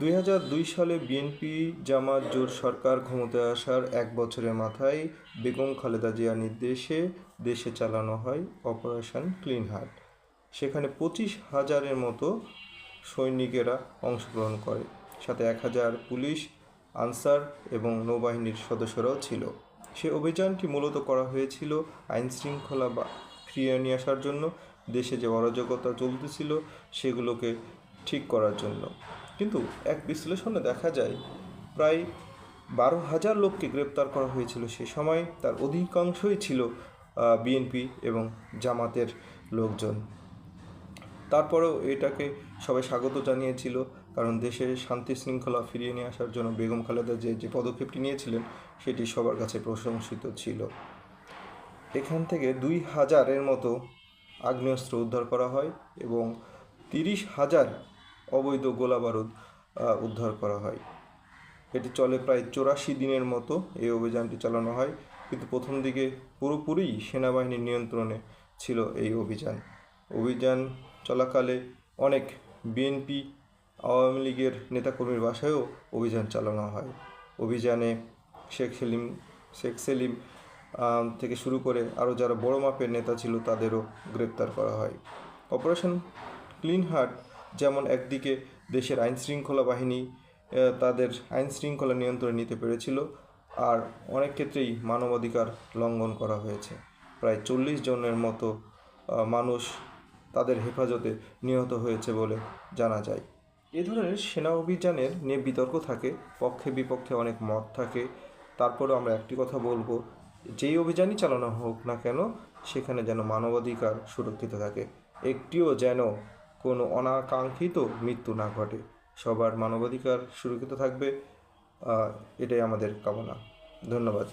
দুই হাজার দুই সালে বিএনপি জামাত জোট সরকার ক্ষমতায় আসার এক বছরের মাথায় বেগম খালেদা জিয়ার নির্দেশে দেশে চালানো হয় অপারেশন ক্লিন হার্ট। সেখানে পঁচিশ হাজারের মতো সৈনিকেরা অংশগ্রহণ করে, সাথে এক হাজার পুলিশ, আনসার এবং নৌবাহিনীর সদস্যরাও ছিল। সে অভিযানটি মূলত করা হয়েছিল আইন শৃঙ্খলা বা ফিরিয়ে নিয়ে আসার জন্য। দেশে যে অরাজকতা চলতেছিল সেগুলোকে ঠিক করার জন্য। কিন্তু এক বিশ্লেষণে দেখা যায়, প্রায় বারো হাজার লোককে গ্রেপ্তার করা হয়েছিল সে সময়। তার অধিকাংশই ছিল বিএনপি এবং জামাতের লোকজন। তারপরেও এটাকে সবাই স্বাগত জানিয়েছিল, কারণ দেশে শান্তি শৃঙ্খলা ফিরিয়ে নিয়ে আসার জন্য বেগম খালেদা যে যে পদক্ষেপটি নিয়েছিলেন, সেটি সবার কাছে প্রশংসিত ছিল। এখান থেকে দুই হাজারের মতো আগ্নেয়াস্ত্র উদ্ধার করা হয় এবং তিরিশ হাজার অবৈধ গোলা বারুদ উদ্ধার করা হয়। এটি চলে প্রায় চৌরাশি দিনের মতো এই অভিযানটি চালানো হয়। কিন্তু প্রথম দিকে পুরোপুরি সেনাবাহিনীর নিয়ন্ত্রণে ছিল এই অভিযান। অভিযান চলাকালে অনেক বিএনপি, আওয়ামী লীগের নেতাকর্মীর বাসায়ও অভিযান চালানো হয়। অভিযানে শেখ সেলিম শেখ সেলিম থেকে শুরু করে আরও যারা বড় মাপের নেতা ছিল তাদেরও গ্রেপ্তার করা হয়। অপারেশন ক্লিন হার্ট যেমন একদিকে দেশের আইন শৃঙ্খলা বাহিনী তাদের আইন শৃঙ্খলা নিয়ন্ত্রণে নিতে পেরেছিল, আর অনেক ক্ষেত্রেই মানবাধিকার লঙ্ঘন করা হয়েছে। প্রায় চল্লিশ জনের মতো মানুষ তাদের হেফাজতে নিহত হয়েছে বলে জানা যায়। এ ধরনের সেনা অভিযানের নিয়ে বিতর্ক থাকে, পক্ষে বিপক্ষে অনেক মত থাকে। তারপরেও আমরা একটি কথা বলব, যেই অভিযানই চালানো হোক না কেন, সেখানে যেন মানবাধিকার সুরক্ষিত থাকে। একটিও যেন কোনো অনাকাঙ্ক্ষিত মৃত্যু না ঘটে। সবার মানবাধিকার সুরক্ষিত থাকবে। এটাই আমাদের কামনা। ধন্যবাদ।